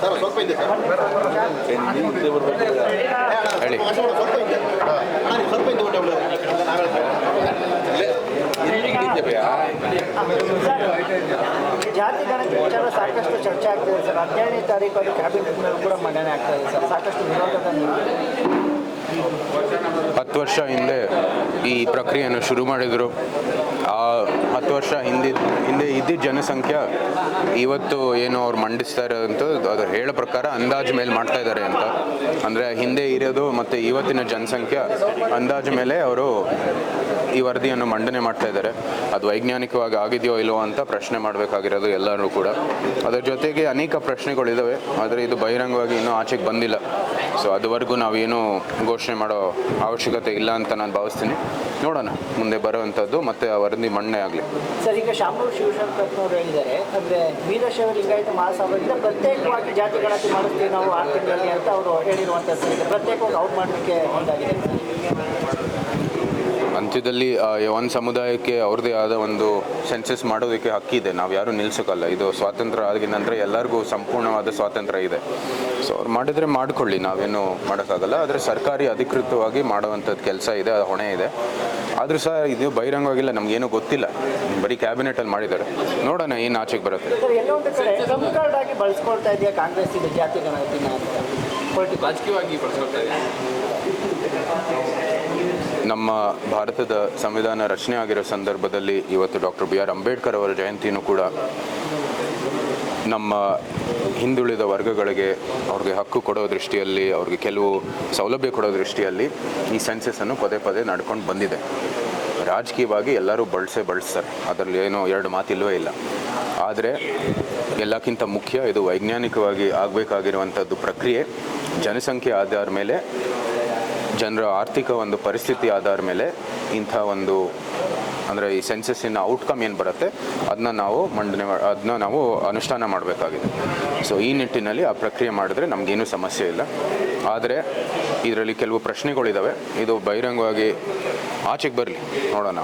Sir ಸ್ವಲ್ಪ ಹಿಂದೆ sir. ಹೇಳಿ. ಸ್ವಲ್ಪ ಹಿಂದೆ ಅಣ್ಣ, ನೀವು ಸ್ವಲ್ಪ ಹಿಂದೆ ಹೊಟ್ಟೆ ಜಾತಿ ಗಣತಿ ವಿಚಾರ ಸಾಕಷ್ಟು ಚರ್ಚೆ ಆಗ್ತಿದೆ ಸರ್. ಹದಿನೇಳನೇ ತಾರೀಕು ಅದು ಕ್ಯಾಬಿನೆಟ್ನಲ್ಲಿ ಕೂಡ ಮಂಡನೆ ಆಗ್ತಾ ಇದೆ ಸರ್. ಸಾಕಷ್ಟು ವಿರೋಧದ. ಹತ್ತು ವರ್ಷ ಹಿಂದೆ ಈ ಪ್ರಕ್ರಿಯೆಯನ್ನು ಶುರು ಮಾಡಿದರು. ಆ ಹತ್ತು ವರ್ಷ ಹಿಂದಿದ್ದ ಹಿಂದೆ ಇದ್ದಿದ್ದ ಜನಸಂಖ್ಯೆ ಇವತ್ತು ಏನು ಅವ್ರು ಮಂಡಿಸ್ತಾ ಇರೋದಂತ ಅದು ಹೇಳೋ ಪ್ರಕಾರ ಅಂದಾಜು ಮೇಲೆ ಮಾಡ್ತಾ ಇದ್ದಾರೆ ಅಂತ. ಅಂದರೆ ಹಿಂದೆ ಇರೋದು ಮತ್ತು ಇವತ್ತಿನ ಜನಸಂಖ್ಯೆ ಅಂದಾಜು ಮೇಲೆ ಅವರು ಈ ವರದಿಯನ್ನು ಮಂಡನೆ ಮಾಡ್ತಾ ಇದ್ದಾರೆ. ಅದು ವೈಜ್ಞಾನಿಕವಾಗಿ ಆಗಿದೆಯೋ ಇಲ್ಲವೋ ಅಂತ ಪ್ರಶ್ನೆ ಮಾಡಬೇಕಾಗಿರೋದು ಎಲ್ಲರೂ ಕೂಡ. ಅದರ ಜೊತೆಗೆ ಅನೇಕ ಪ್ರಶ್ನೆಗಳಿದ್ದಾವೆ ಆದರೆ ಇದು ಬಹಿರಂಗವಾಗಿ ಇನ್ನೂ ಆಚೆಗೆ ಬಂದಿಲ್ಲ. ಸೊ ಅದುವರೆಗೂ ನಾವೇನು ಘೋಷಣೆ ಮಾಡೋ ಅವಶ್ಯಕತೆ ಇಲ್ಲ ಅಂತ ನಾನು ಭಾವಿಸ್ತೀನಿ. ನೋಡೋಣ. ಮುಂದೆ ಬರುವಂಥದ್ದು ಮತ್ತು ಆ ಮಣ್ಣೆ ಆಗಲಿ. ಸರ್, ಈಗ ಶಾಮನೂರು ಶಿವಶಂಕರ್ನವ್ರು ಹೇಳಿದ್ದಾರೆ. ಅಂದರೆ ವೀರಶೈವ ಲಿಂಗಾಯತ ಮಹಾಸಭೆಯಿಂದ ಪ್ರತ್ಯೇಕವಾಗಿ ಜಾತಿ ಗಣತಿ ಮಾಡಿಸ್ತೀವಿ ನಾವು ಆ ತಿಂಗಳಲ್ಲಿ ಅಂತ ಅವರು ಹೇಳಿರುವಂಥ ಪ್ರತ್ಯೇಕವಾಗಿ ಔಟ್ ಮಾಡಲಿಕ್ಕೆ ಒಂದಾಗಿದೆ. ಅಂತ್ಯದಲ್ಲಿ ಒಂದು ಸಮುದಾಯಕ್ಕೆ ಅವ್ರದ್ದೇ ಆದ ಒಂದು ಸೆನ್ಸಸ್ ಮಾಡೋದಕ್ಕೆ ಹಕ್ಕಿದೆ ನಾವು ಯಾರೂ ನಿಲ್ಸೋಕ್ಕಲ್ಲ ಇದು ಸ್ವಾತಂತ್ರ್ಯ ಆಗಿದ ನಂತರ ಎಲ್ಲರಿಗೂ ಸಂಪೂರ್ಣವಾದ ಸ್ವಾತಂತ್ರ್ಯ ಇದೆ. ಸೊ ಅವ್ರು ಮಾಡಿದರೆ ಮಾಡ್ಕೊಳ್ಳಿ. ನಾವೇನು ಮಾಡೋಕ್ಕಾಗಲ್ಲ. ಆದರೆ ಸರ್ಕಾರಿ ಅಧಿಕೃತವಾಗಿ ಮಾಡುವಂಥದ್ದು ಕೆಲಸ ಇದೆ. ಅದು ಹೊಣೆ ಇದೆ. ಆದರೂ ಸಹ ಇದು ಬಹಿರಂಗವಾಗಿಲ್ಲ. ನಮಗೇನು ಗೊತ್ತಿಲ್ಲ. ಬರೀ ಕ್ಯಾಬಿನೆಟಲ್ಲಿ ಮಾಡಿದ್ದಾರೆ. ನೋಡೋಣ ಏನು ಆಚೆಗೆ ಬರುತ್ತೆ. ಸರ್ ಎಲ್ಲೋ ಒಂದು ಕಡೆ ಕಮ್ ಕಾರ್ಡ್ ಆಗಿ ಬಳಸ್ಕೊಳ್ತಾ ಇದೆಯಾ ಕಾಂಗ್ರೆಸ್ ಇದು ಜಾತಿ ಗಣತಿನ ಅಂತ ರಾಜಕೀಯವಾಗಿ ಬಳಸ್ಕೊಳ್ತಾ ಇದೆ ನಮ್ಮ ಭಾರತದ ಸಂವಿಧಾನ ರಚನೆ ಆಗಿರೋ ಸಂದರ್ಭದಲ್ಲಿ ಇವತ್ತು ಡಾಕ್ಟರ್ ಬಿ ಆರ್ ಅಂಬೇಡ್ಕರ್ ಅವರ ಜಯಂತಿಯೂ ಕೂಡ ನಮ್ಮ ಹಿಂದುಳಿದ ವರ್ಗಗಳಿಗೆ ಅವ್ರಿಗೆ ಹಕ್ಕು ಕೊಡೋ ದೃಷ್ಟಿಯಲ್ಲಿ, ಅವ್ರಿಗೆ ಕೆಲವು ಸೌಲಭ್ಯ ಕೊಡೋ ದೃಷ್ಟಿಯಲ್ಲಿ ಈ ಸೆನ್ಸಸ್ಸನ್ನು ಪದೇ ಪದೇ ನಡ್ಕೊಂಡು ಬಂದಿದೆ. ರಾಜಕೀಯವಾಗಿ ಎಲ್ಲರೂ ಬಳಸೇ ಬಳಸ್ತಾರೆ. ಅದರಲ್ಲಿ ಏನೋ ಎರಡು ಮಾತಿಲ್ವೇ ಇಲ್ಲ. ಆದರೆ ಎಲ್ಲಕ್ಕಿಂತ ಮುಖ್ಯ ಇದು ವೈಜ್ಞಾನಿಕವಾಗಿ ಆಗಬೇಕಾಗಿರುವಂಥದ್ದು ಪ್ರಕ್ರಿಯೆ. ಜನಸಂಖ್ಯೆ ಆಧಾರ ಮೇಲೆ ಜನರ ಆರ್ಥಿಕ ಒಂದು ಪರಿಸ್ಥಿತಿ ಆಧಾರ ಮೇಲೆ ಇಂಥ ಒಂದು, ಅಂದರೆ ಈ ಸೆನ್ಸಸ್ಸಿನ ಔಟ್ಕಮ್ ಏನು ಬರುತ್ತೆ ಅದನ್ನ ನಾವು ಮಂಡನೆ ಅದನ್ನ ನಾವು ಅನುಷ್ಠಾನ ಮಾಡಬೇಕಾಗಿದೆ. ಸೊ ಈ ನಿಟ್ಟಿನಲ್ಲಿ ಆ ಪ್ರಕ್ರಿಯೆ ಮಾಡಿದ್ರೆ ನಮಗೇನು ಸಮಸ್ಯೆ ಇಲ್ಲ. ಆದರೆ, ಇದರಲ್ಲಿ ಕೆಲವು ಪ್ರಶ್ನೆಗಳಿದ್ದಾವೆ ಇದು ಬಹಿರಂಗವಾಗಿ ಆಚೆಗೆ ಬರಲಿ. ನೋಡೋಣ